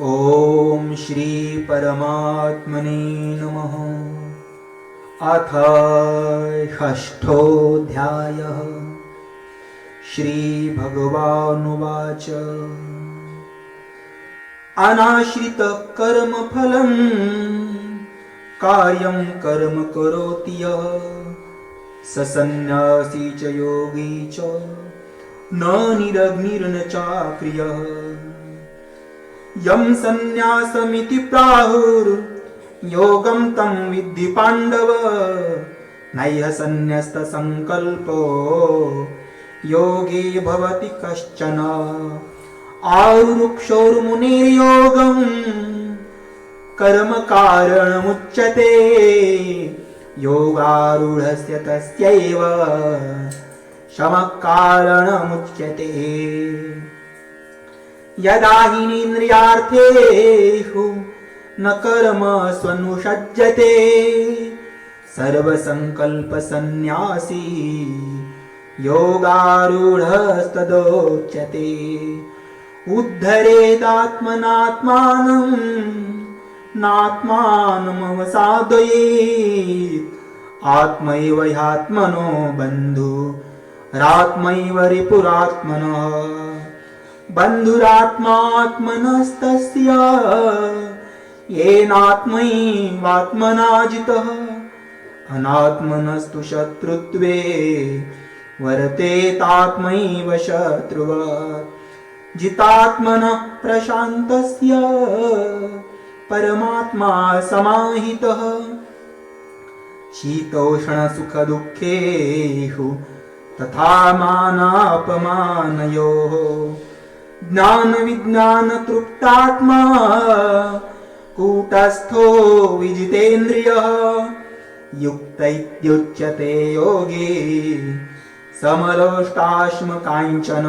ॐ श्रीपरमात्मने नमः। अथ षष्ठोऽध्यायः। श्रीभगवानुवाच। अनाश्रितकर्मफलम् कार्यं कर्म करोति यः। सन्न्यासी च योगी च। न निरग्निर्न चाक्रियः यं प्राहुर्। योगं तं विद्धि पाण्डव। नैह सन्न्यस्तसङ्कल्पो योगी भवति कश्चन। आरुक्षोर्मुनिर्योगम् कर्मकारणमुच्यते। योगारूढस्य तस्यैव। शमः कारणमुच्यते न कर्म स्वनुषज्यते। सर्वसङ्कल्पसन्न्यासी योगारूढस्तदोच्यते। उद्धरेदात्मनात्मानम् नात्मानमवसादयेत् आत्मैव ह्यात्मनो बन्धुरात्मैव रिपुरात्मनः। बन्धुरात्मात्मनस्तस्य येनात्मैवात्मना जितः अनात्मनस्तु शत्रुत्वे वर्तेतात्मैव शत्रुव जितात्मनः प्रशान्तस्य परमात्मा समाहितः। शीतोष्णसुखदुःखेषु तथा मानापमानयोः। ज्ञानविज्ञानतृप्तात्मा कूटस्थो विजितेन्द्रियः युक्त इत्युच्यते योगी समलोष्टाश्मकाञ्चन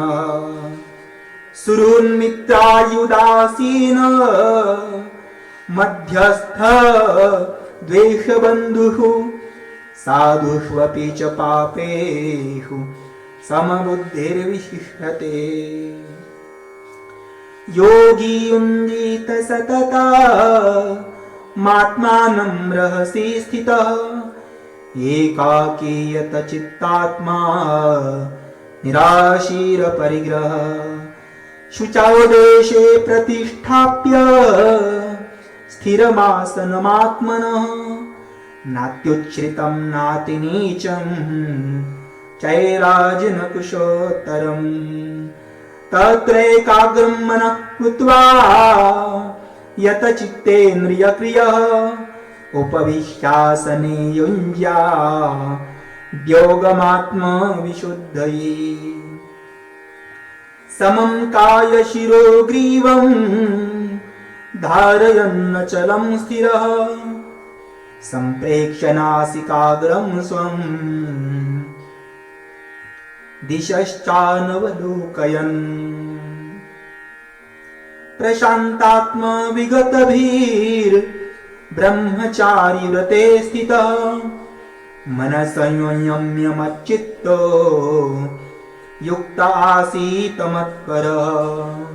सुरुन्मित्रायुदासीन मध्यस्थ द्वेषबन्धुः साधुष्वपि च पापेषु समबुद्धिर्विशिष्यते योगी युञ्जीत सतता मात्मानं रहसि स्थितः एकाकीयत चित्तात्मा निराशीरपरिग्रह शुचावदेशे प्रतिष्ठाप्य स्थिरमासनमात्मनः नात्युच्छ्रितं नातिनीचं चैराजनकुशोत्तरम्। तत्रैकाग्रं मनः कृत्वा यत चित्तेन्द्रियक्रियः उपविश्यासने युञ्ज्या द्योगमात्मविशुद्धये। समं कायशिरोग्रीवम् धारयन्नचलं स्थिरः। सम्प्रेक्ष्य नासिकाग्रं स्वम् दिशश्चानवलोकयन्। प्रशान्तात्मविगतभिर्ब्रह्मचारी व्रते स्थितः। मनसंयम्यमच्चित्तो युक्त आसीत मत्परः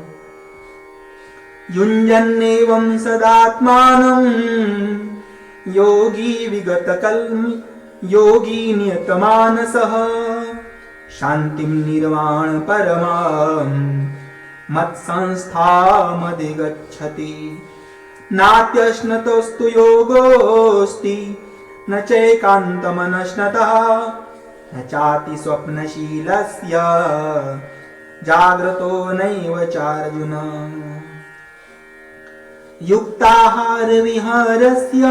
युञ्जन्नेवं सदात्मानं योगी विगतकल्मि योगी नियतमानसः शान्तिं निर्वाण परमाम् मत्संस्थामधिगच्छति। नात्यश्नतोस्तु योगोऽस्ति। न चैकान्तमनश्नतः। न चाति स्वप्नशीलस्य। जाग्रतो नैव चार्जुन। युक्ताहारविहारस्य।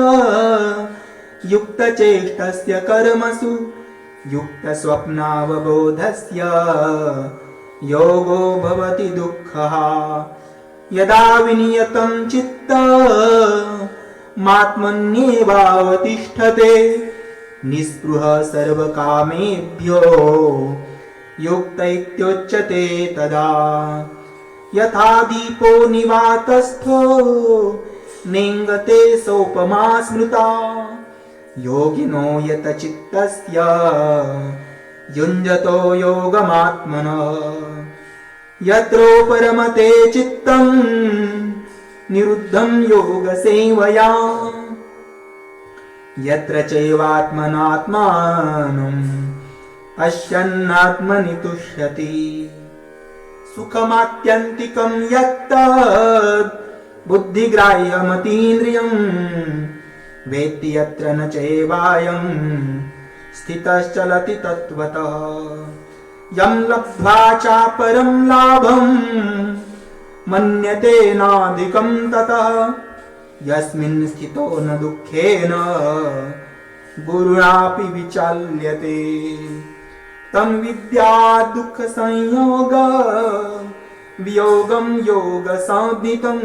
युक्तचेष्टस्य कर्मसु। युक्तस्वप्नावबोधस्य योगो भवति दुःखः। यदा विनियतं चित्त मात्मन्येवावतिष्ठते निःस्पृह सर्वकामेभ्यो युक्त इत्युच्यते तदा। यथा दीपो निवातस्थो नेङ्गते सोपमा स्मृता योगिनो यत चित्तस्य युञ्जतो योगमात्मनः। यत्रोपरमते चित्तम् निरुद्धं योगसेवया। यत्र चैवात्मनात्मानम् पश्यन्नात्मनि तुष्यति। सुखमात्यन्तिकं यत्त बुद्धिग्राह्यमतीन्द्रियम् वेत्ति यत्र न चैवायम् स्थितश्चलति तत्त्वतः। यं लब्ध्वा चापरं लाभम् मन्यतेनाधिकं ततः। यस्मिन् स्थितो न दुःखेन गुरुणापि विचाल्यते। तं विद्या दुःखसंयोग वियोगं योगसाधितं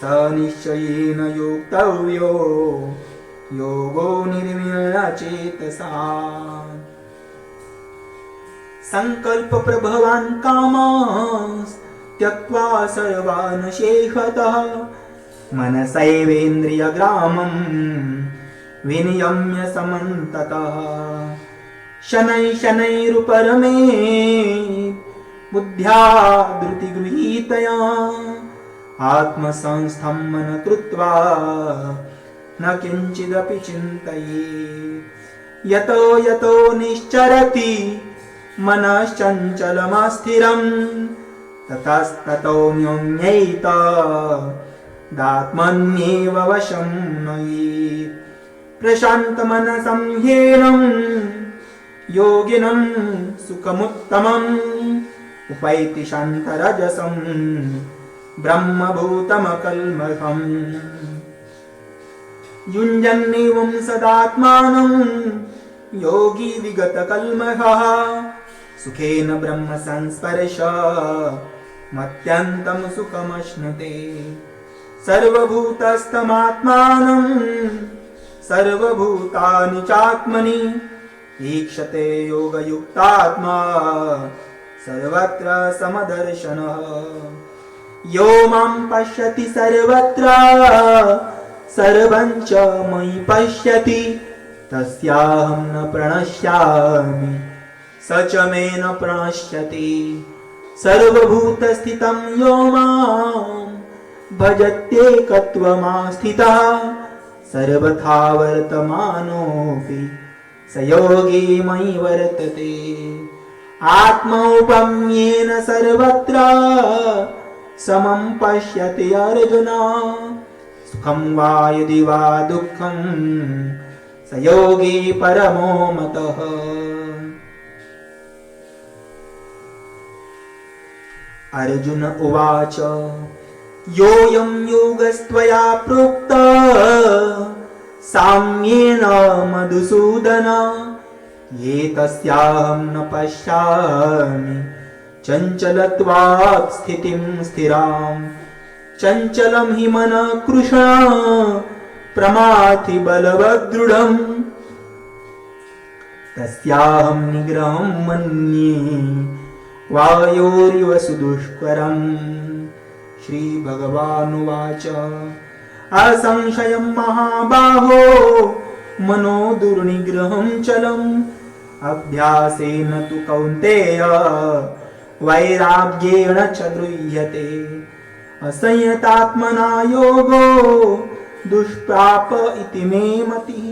स निश्चयेन योक्तव्यो योगो निर्मिणचेतसा सङ्कल्पप्रभवान् कामास् त्यक्त्वा सर्वान् शेषतः मनसैवेन्द्रियग्रामम् विनियम्य समन्ततः। शनै शनैरुपरमे बुद्ध्या धृतिगृहीतया। आत्मसंस्थं कृत्वा न किञ्चिदपि चिन्तये। यतो यतो निश्चरति मनश्चञ्चलमस्थिरम्। ततस्ततो न्योन्यैत दात्मन्येव वशं नयि प्रशान्तमनसं ह्येनं योगिनं सुखमुत्तमम्। उपैति शान्तरजसं ब्रह्मभूतमकल्मषम्। युञ्जन्नेवं सदात्मानं योगी विगतकल्मषः। सुखेन ब्रह्मसंस्पर्श मत्यन्तं सुखमश्नुते। सर्वभूतस्थमात्मानम् सर्वभूतानि चात्मनि ईक्षते योगयुक्तात्मा सर्वत्र समदर्शनः यो मां पश्यति सर्वत्र। सर्वं च मयि पश्यति। तस्याहं न प्रणश्यामि। स च मे न प्रणश्यति। सर्वभूतस्थितं यो माम् भजत्येकत्वमास्थितः। सर्वथा वर्तमानोऽपि स योगी मयि वर्तते। आत्मौपम्येन सर्वत्र समं पश्यति अर्जुन। सुखं वा यदि वा दुःखं स योगी परमो मतः। अर्जुन उवाच योऽयं योगस्त्वया प्रोक्त साम्येन मधुसूदन एतस्याहं न पश्यामि चञ्चलत्वात् स्थितिं स्थिराम्। चञ्चलं हि मन कृष्ण प्रमाथि बलवदृढम्। तस्याहं निग्रहं मन्ये वायोरिव सुदुष्करम्। श्रीभगवानुवाच असंशयं महाबाहो मनो दुर्निग्रहं चलम्। अभ्यासेन तु कौन्तेय वैराग्येण च गृह्यते असंयतात्मना योगो दुष्प्राप इति मे मतिः।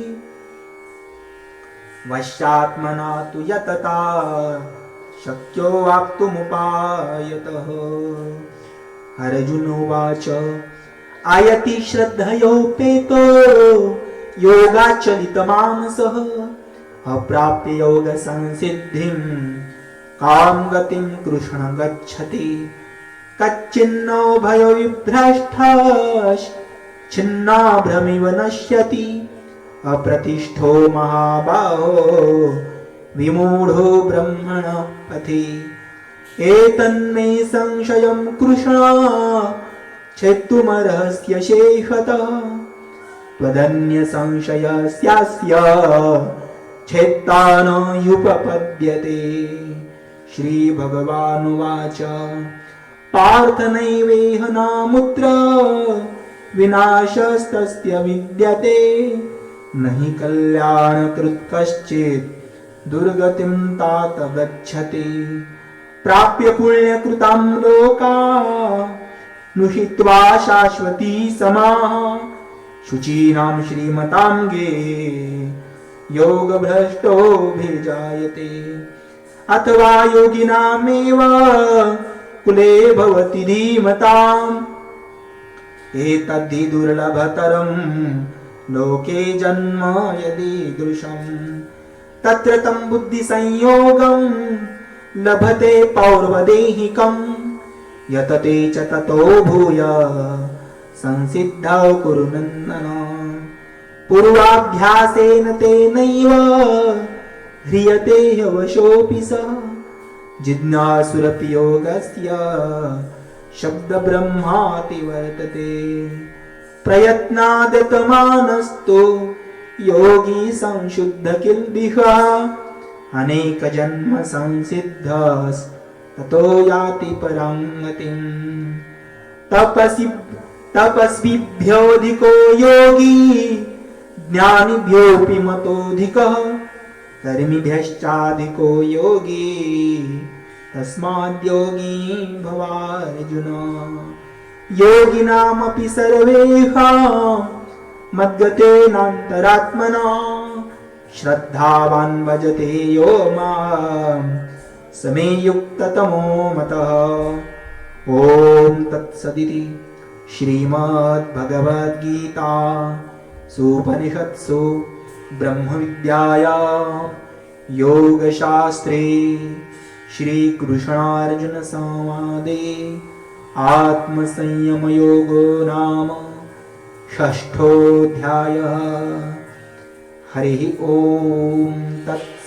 वश्यात्मना तु यतता शक्यो वाप्तुमुपायतः। अर्जुनोवाच आयति श्रद्धयोपेतो योगाचलितमानसः। अप्राप्य योगसंसिद्धिं कां गतिं कृष्ण गच्छति। कच्चिन्नो भयविभ्रष्टश्चिन्नाभ्रमिव नश्यति। अप्रतिष्ठो महाबाहो, विमूढो ब्रह्मण पथि एतन्मे संशयं कृष्ण छेत्तुमर्हस्य शेषतः। त्वदन्यसंशयस्यास्य छेत्ता न युपपद्यते। श्रीभगवानुवाच। पार्थनैवेह नामुत्र, विनाशस्तस्य विद्यते। न हि कल्याणकृत् कश्चित्, दुर्गतिं तात गच्छति। प्राप्य पुण्यकृतां लोका नुषित्वा शाश्वती समाः। शुचीनां श्रीमताङ्गे योगभ्रष्टोऽभिजायते। अथवा योगिनामेव कुले भवति धीमताम्। एतद्धि दुर्लभतरं लोके जन्म यदीदृशम् तत्र तं बुद्धिसंयोगं लभते पौर्वदेहिकम्। यतते च ततो भूय संसिद्धौ कुरु नन्दन। पूर्वाभ्यासेन तेनैव ह्रियते ह्यवशोऽपि सः। जिज्ञासुरपि योगस्य शब्दब्रह्माति वर्तते। प्रयत्नादतमानस्तु योगी संशुद्ध किल्बिह। अनेकजन्म संसिद्धस्ततो याति परां गतिम्। तपसि तपस्विभ्योऽधिको योगी ज्ञानिभ्योऽपि मतोऽधिकः। कर्मिभ्यश्चाधिको योगी। तस्माद्योगी भवार्जुन। योगिनामपि सर्वेह। मद्गतेनान्तरात्मना। श्रद्धावान् भजते यो मां समे युक्ततमो मतः। ॐ तत्सदिति श्रीमद्भगवद्गीता। सुपनिषत्सु ब्रह्मविद्याया योगशास्त्रे श्रीकृष्णार्जुनसंवादे आत्मसंयमयोगो नाम षष्ठोऽध्यायः। हरि ॐ तत्स